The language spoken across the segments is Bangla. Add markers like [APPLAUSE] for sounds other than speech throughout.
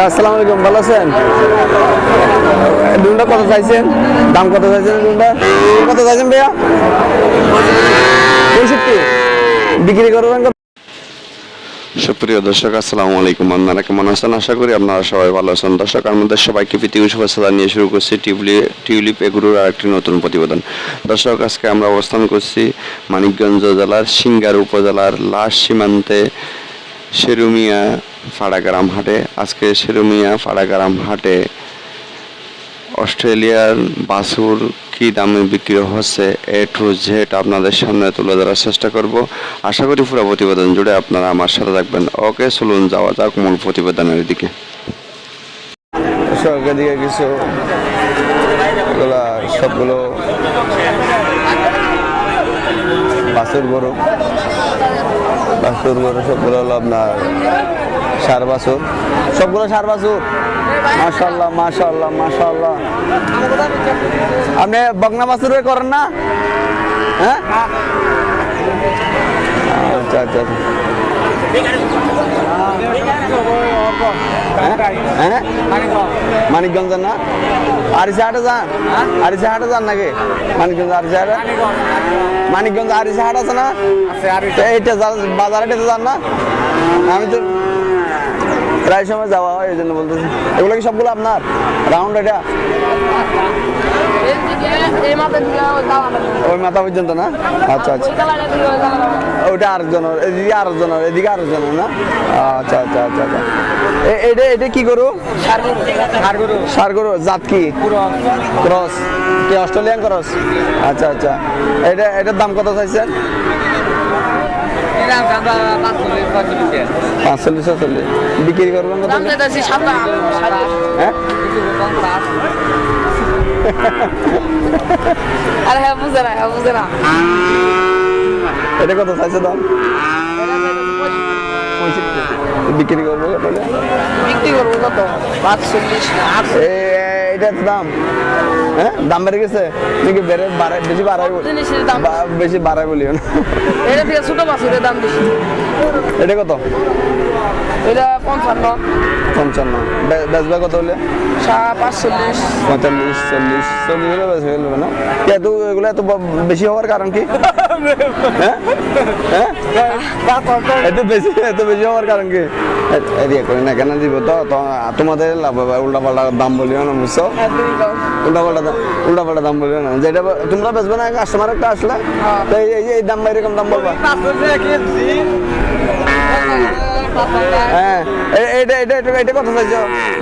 আসসালামু আলাইকুম, ভালো আছেন? ডুনটা কত চাইছেন? দাম কত চাইছেন ডুনটা কত চাইছেন ভাইয়া? পঁয়ষট্টি। বিক্রি করবেন সুপ্রিয় দর্শক, আসসালামু আলাইকুম। আপনারা কেমন আছেন? আশা করি আপনারা সবাই ভালো আছেন। দর্শক আমাদের সবাইকে পৃথিবী শুভেচ্ছা নিয়ে শুরু করছি টিউলিপ টিউলিপ আরেকটি নতুন প্রতিবেদন। দর্শক, আজকে আমরা অবস্থান করছি মানিকগঞ্জ জেলার সিঙ্গার উপজেলার লাশ সীমান্তে শেরুমিয়া ফাড়াগ্রাম হাটে। আজকে শেরুমিয়া ফাড়াগ্রাম হাটে অস্ট্রেলিয়ার বাছুর কি দামে বিক্রি হচ্ছে এ টু জেড আপনাদের সামনে তুলে ধরার চেষ্টা করব। আশা করি পুরো প্রতিবেদন জুড়ে আপনারা আমার সাথে থাকবেন। ওকে, চলুন যাওয়া যাক মূল প্রতিবেদনের দিকে। দিকে কিছু সবগুলো বাছুর গরু। সবগুলো হলো আপনার সার বাছুর। সবগুলো সার বাছুর। মাশাল্লাহ মাশাল্লাহ মাশাল্লাহ আপনি বগনা বাছুর করেন না? হ্যাঁ? আচ্ছা আচ্ছা আচ্ছা। মানিকগঞ্জ না? আরিসা হাটে যান? আরিসা হাটে যান নাকি? মানিকগঞ্জ আরিসা হাটে? মানিকগঞ্জ আরিসা হাট আছে না? এইটা বাজার হাটে যান না? আমি তো প্রায় সময় যাওয়া হয় এই জন্য বলতেছি। এগুলো কি সবগুলো আপনার? রাউন্ড এটা? ওই মাথা পর্যন্ত না? আচ্ছা আচ্ছা। ওইটা আরেকজনের এদিকে আরেকজনের এদিকে আরেকজনের না? আচ্ছা আচ্ছা আচ্ছা আচ্ছা। এটা এটা কি করু সার গরু জাত কি? ক্রস। কি অস্ট্রেলিয়ান ক্রস? আচ্ছা আচ্ছা। এটা এটার দাম কত চাইছেন? পাঁচচল্লিশ ছচল্লিশ বিক্রি করবেন কত? [LAUGHS] আরে হ্যাঁ বুঝে না হ্যাঁ বুঝে না। এটা কত চাইছে দাম? বিক্রি করব? বিক্রি করব কত? পাঁচচল্লিশ এটার দাম। হ্যাঁ দাম বেড়ে গেছে? নাকি বেড়ে বাড়ায় বেশি বাড়াই বল- দাম বা- বেশি বাড়াই বলিও না। এটা থেকে ছোট বাছুরের দাম বেশি। এটা কত? এটা পঞ্চান্ন। পঞ্চান্ন। বেচবা কত হলে? পাঁচচল্লিশ। পঁয়তাল্লিশ চল্লিশ। চল্লিশ হলে বেশ হয়ে যাবে না? কি এত এগুলো এত বেশি হওয়ার কারণ কি? [LAUGHS] হ্যাঁ? হ্যাঁ? এত বেশি এত বেশি হওয়ার কারণ কি? এ- এদিকে না কেন দিব তো? তো তোমাদের উল্টা পাল্টা দাম বলিও না বুঝছ? উল্টা পাল্টা উল্টা পাল্টা দাম বলিও না। যেটা তোমরা বেচবে না কাস্টমার একটা আসলে? এই এই- দাম বা এরকম দাম বলবা? হ্যাঁ। এটা এটা কত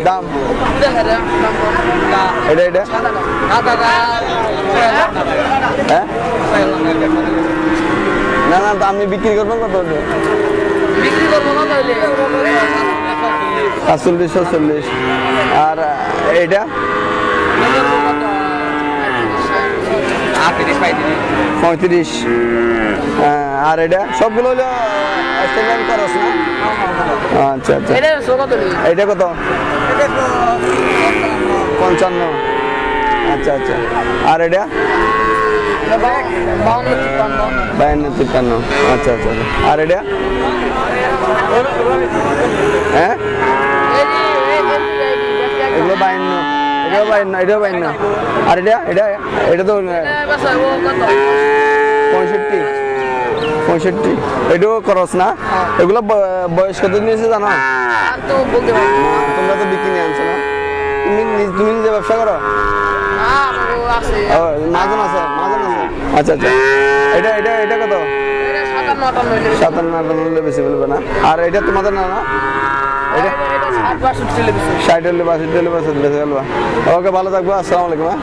দাম? হ্যাঁ? না না আপনি বিক্রি করবেন কত সাতচল্লিশ সাতচল্লিশ। আর এইটা? পঁয়ত্রিশ হ্যাঁ, আর এটা সবগুলো হলো অস্ট্রেলিয়ান করস না আচ্ছা আচ্ছা এটা কত পঞ্চান্ন আচ্ছা আচ্ছা আর এটা বায়ান্ন তিপ্পান্ন আচ্ছা আচ্ছা আচ্ছা। আর এটা হ্যাঁ এগুলো বায়ান্ন এটাও বায়ান্ন এটাও বায়ান্ন আর এটা এটা এটা তো? পঁয়ষট্টি পঁয়ষট্টি এটাও খরচ না এগুলো বয়স কত নিয়েছে জানো না। তোমরা তো বিক্রি নিয়ে আনছো না তুমি তুমি নিজে ব্যবসা করো না, মাজন আছে মাজন আছে আচ্ছা আচ্ছা এটা এটা এটা কত সাতান্ন, আটান্ন হইলে বেশি। বলবে না আর এটা তোমাদের না না ষাট, হলে বাষট্টি বেশি বলবা ওকে ভালো থাকব আসসালামু আলাইকুম হ্যাঁ?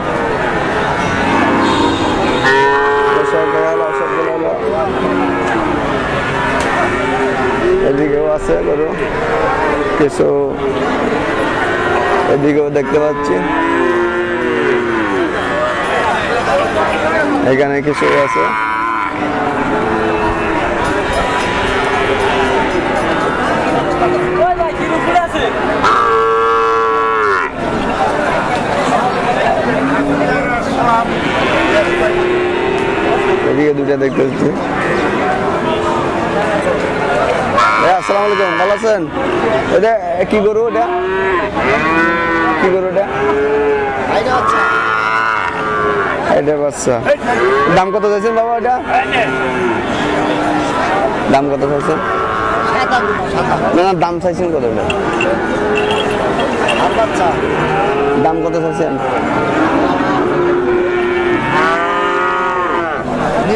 এদিকেও আছে গরু। কিছু এদিকেও দেখতে পাচ্ছি। এখানে কিছু আছে। এদিকে দুটা দেখতে আসসালামু আলাইকুম, ভালো আছেন? কি গরু এটা? কি গরু এটা? এটা দাম কত চাইছেন বাবা এটা? দাম কত চাইছেন? দাম চাইছেন কত দাম কত চাইছেন নেবেন না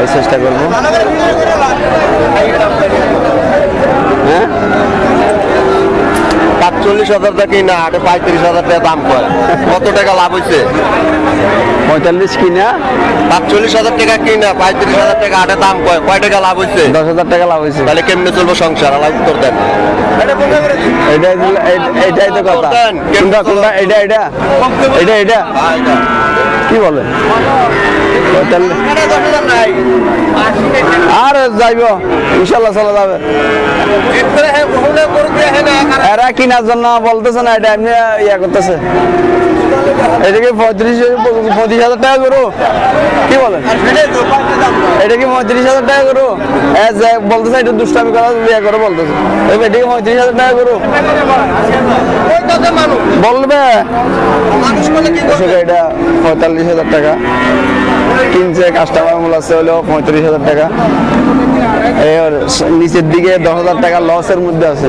এই চেষ্টা করব। হ্যাঁ? পাঁচচল্লিশ হাজার টাকা না আটে পঁয়ত্রিশ হাজার টাকা দাম কয় কত টাকা লাভ হয়েছে পঁয়তাল্লিশ কিনা? পাঁচচল্লিশ হাজার টাকা কিনা পঁয়ত্রিশ হাজার টাকা আটে দাম কয় কয় টাকা লাভ হয়েছে দশ হাজার টাকা লাভ হয়েছে তাহলে কেমনে চলবো সংসার? আলাপ উত্তর দেন। এটাই এইটাই তো কথা। কোনটা কোনটা এটা এটা। এটা। এটা কি বলে? আর যাইব ইনশাল্লাহ চলে যাবে। এরা কিনার জন্য বলতেছে না, এটা এমনি ইয়া করতেছে। এটাকে পঁয়ত্রিশ পঁচিশ হাজার টাকা করো। কি বলেন এটা কি পঁয়ত্রিশ হাজার টাকা করো? বলতেছে এটা দুষ্টামি করা ইয়া করো বলতেছে। এটাকে পঁয়ত্রিশ হাজার টাকা করো। বলবে? এটা পঁয়তাল্লিশ হাজার টাকা। কিনছে কাস্টমার মূল আছে হলো পঁয়ত্রিশ হাজার টাকা। স- নিচের দিকে দশ হাজার টাকা লসের মধ্যে আছে।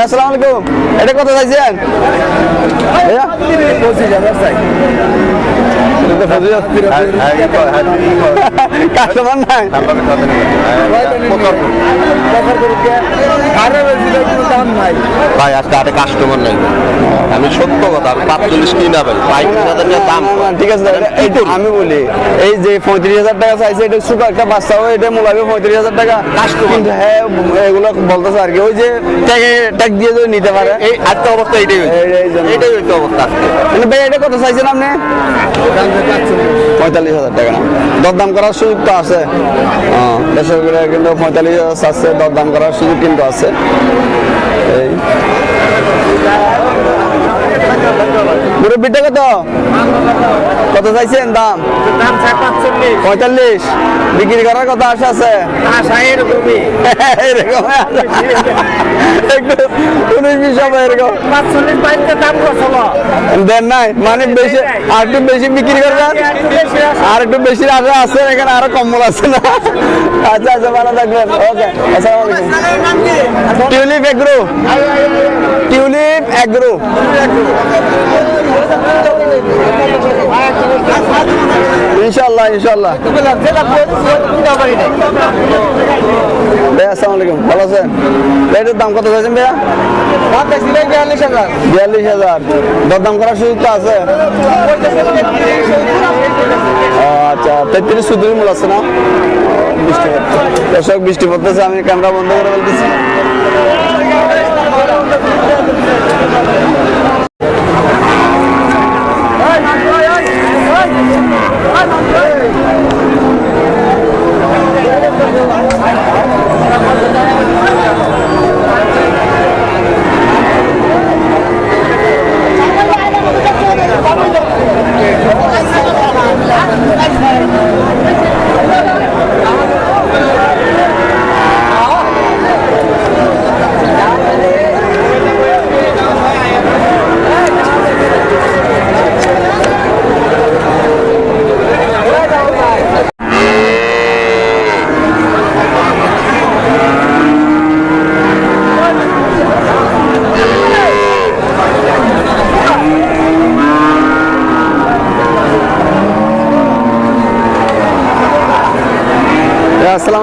আসসালামু আলাইকুম। এটা কত চাইছেন। কাস্টমার নাই? ভাই আজকে কাস্টমার নাই। আমি সত্য কথা আমি পাঁচচল্লিশ কিনা ভাই পঁয়ত্রিশ দাম। না, না, ঠিক আছে আমি বলি এই যে পঁয়ত্রিশ হাজার টাকা চাইছে এটা ছোট একটা বাচ্চা হয় এটা মূলাবে পঁয়ত্রিশ হাজার টাকা। কিন্তু হ্যাঁ এগুলো বলতেছে আর কি ওই যে ট্যাগে ট্যাগ দিয়ে যদি নিতে পারে। এই আজকে অবস্থা জন্য। এইটাই হয়েছে অবস্থা আজকে। মানে ভাই এটা কত চাইছেন আপনি? পঁয়তাল্লিশ হাজার টাকা। না দরদাম করার সুযোগ তো আছে। হ্যাঁ বেসরকারি কিন্তু পঁয়তাল্লিশ হাজার চাচ্ছে দরদাম করার সুযোগ কিন্তু আছে। এই। মুরব্বিটা কত? কত চাইছেন দাম? পঁয়তাল্লিশ। বিক্রি করার কথা আশা আছে? এরকম একটু উনিশ বিশ হবে এরকম। দেন নাই? মানে বেশি আর একটু বেশি বিক্রি করবেন আর একটু বেশি আশা আছে? এখানে আরও কম্বল আছে না? আচ্ছা আচ্ছা ভালো থাকবেন। ওকে আসসালামু টিউলিপ এগ্রো। Tulip Agro. ইনশাল্লাহ ইনশাল্লাহ ভাইয়া আসসালামু ভালো আছেন? ভাই, এটার দাম কত চাইছেন ভাইয়া? বিয়াল্লিশ হাজার। দরদাম করার সুযোগ তো আছে। আচ্ছা তেত্রিশ চৌত্রিশ মূল আছে না? বৃষ্টি দর্শক বৃষ্টি পড়তেছে আমি ক্যামেরা বন্ধ করে বলতেছি।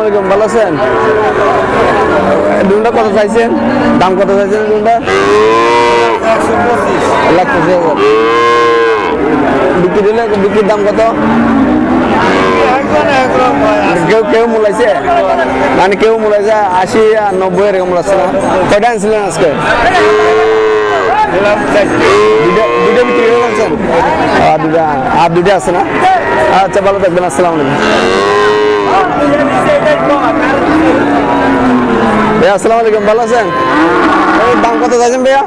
আলাইকুম, ভালো আছেন? ডুনটা কত চাইছেন? দাম কত চাইছেন ডুনটা লাখ পঁচিশ হাজার বিক্রি দিলে বিক্রির দাম কত? কেউ কেউ মূলাইছে? মানে কেউ মূলাইছে আশি আর নব্বই এরকম মূলাচ্ছে না? কয়টা আনছিলেন আজকে? ফেলছেন আর দুইটা আর দুইটা আছে না? আচ্ছা ভালো থাকবেন, আসসালামু ভাইয়া আলাইকুম, ভালো আছেন? দাম কত চাইছেন ভাইয়া?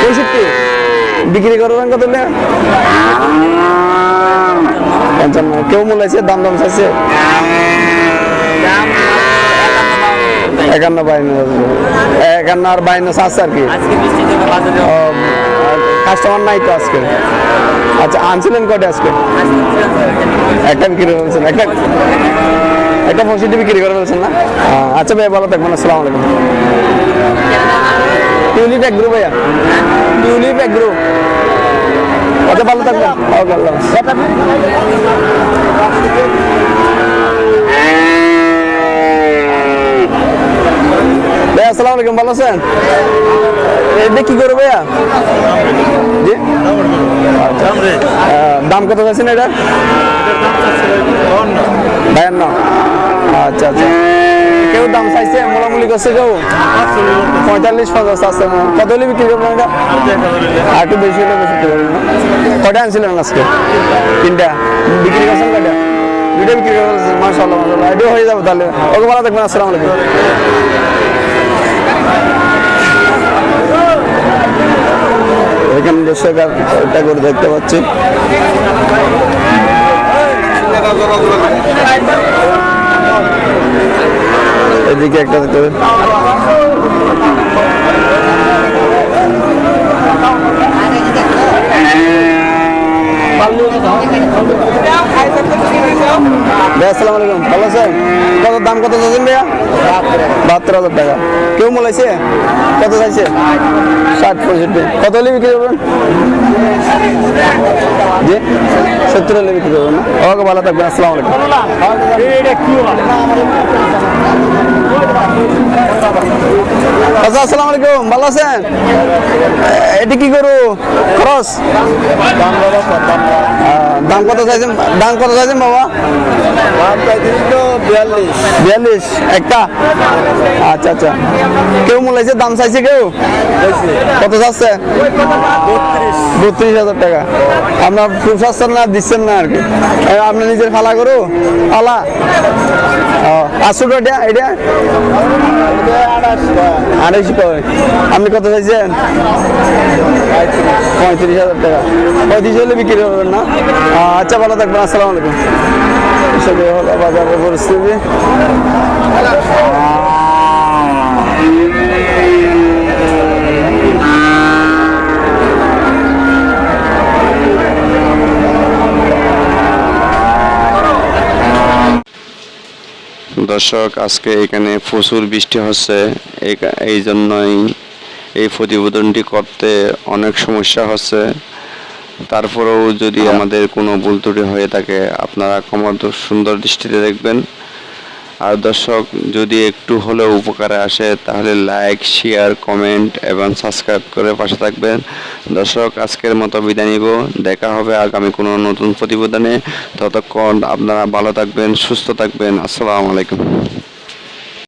পঁয়ষট্টি। বিক্রি করবেন কত কেউ মূলাইছে দাম দাম চাইছে? একান্ন বাইন্ন একান্ন আর বাইন্ন চাচ্ছে আর কি? কাস্টমার নাই তো আজকে। আচ্ছা আনছিলেন কয়টা আজকে? একটা করে ফেলছেন একটা একটা পঁয়ষট্টি বিক্রি করে ফেলছেন না? আহ, আচ্ছা ভাইয়া ভালো থাকবেন আসসালাম আলাইকুম। টিউলিপ এগ্রো গ্রুপ ভাইয়া। টিউলিপ এগ্রো আচ্ছা ভালো থাকবেন। ওকে আল্লাহ ভাইয়া, আসসালামু আলাইকুম, ভালো আছেন? এটা কি করবে ভাইয়া? জি? দাম কত চাইছেন এটা? বায়ান্ন। আচ্ছা আচ্ছা। কেউ দাম চাইছে, মোলামুলি করছে কেউ? পঁয়তাল্লিশ পঞ্চাশ আছে হলে বিক্রি করবেন এটা? আর একটু বেশি হলে বেশি করবেন কটা আনছিলেন আজকে? তিনটা। বিক্রি করছেন কটা দুইটা বিক্রি করে ফেলছেন মাসাল্লাহ মাসাল্লাহ এটাও হয়ে যাবে তাহলে। ওকে, ভালো থাকবেন, আসসালামু আলাইকুম। দর্শক এটা করে দেখতে পাচ্ছি। এদিকে একটা দেখতে। ভাইয়া আসসালামু আলাইকুম। ভালো আছেন? কত দাম কত চাইছেন ভাইয়া? বাহাত্তর হাজার টাকা। কেউ মোলাইছে? কত চাইছে? ষাট পঁয়ষট্টি। কত হলে বিক্রি করবেন? জি? সত্তর হলে বিক্রি করবেন ওকে, ভালো থাকবেন, আসসালামু আচ্ছা আসসালামু আলাইকুম, ভালো আছেন? এটি কি করু খরচ দাম কত চাইছেন? দাম কত চাইছেন বাবা? বিয়াল্লিশ। একটা। আচ্ছা আচ্ছা। কেউ মূলাইছে দাম চাইছে কেউ? কত চাচ্ছে? বত্রিশ হাজার টাকা। আপনার প্রশাসন না, দিচ্ছেন না আর কি? আপনার নিজের ফালা করু ফালা? আটশো এটা এটা? আড়াইশো আপনি কত চাইছেন? পঁয়ত্রিশ হাজার টাকা। পঁয়ত্রিশ হলে বিক্রি করবেন না? আচ্ছা ভালো থাকবেন, আসসালামু আলাইকুম। হলো বাজারের পরিস্থিতি। দর্শক, আজকে এখানে প্রচুর বৃষ্টি হচ্ছে। এই জন্যই এই প্রতিবেদনটি করতে অনেক সমস্যা হচ্ছে। তারপরেও যদি আমাদের কোনো ভুল ত্রুটি হয়ে থাকে আপনারা ক্ষমা সুন্দর দৃষ্টিতে দেখবেন। আর দর্শক যদি একটু হলেও উপকারে আসে তাহলে লাইক শেয়ার কমেন্ট এবং সাবস্ক্রাইব করে পাশে থাকবেন। দর্শক আজকের মতো বিদায় নিব। দেখা হবে আগামী কোনো নতুন প্রতিবেদনে। ততক্ষণ আপনারা ভালো থাকবেন সুস্থ থাকবেন। আসসালামু আলাইকুম।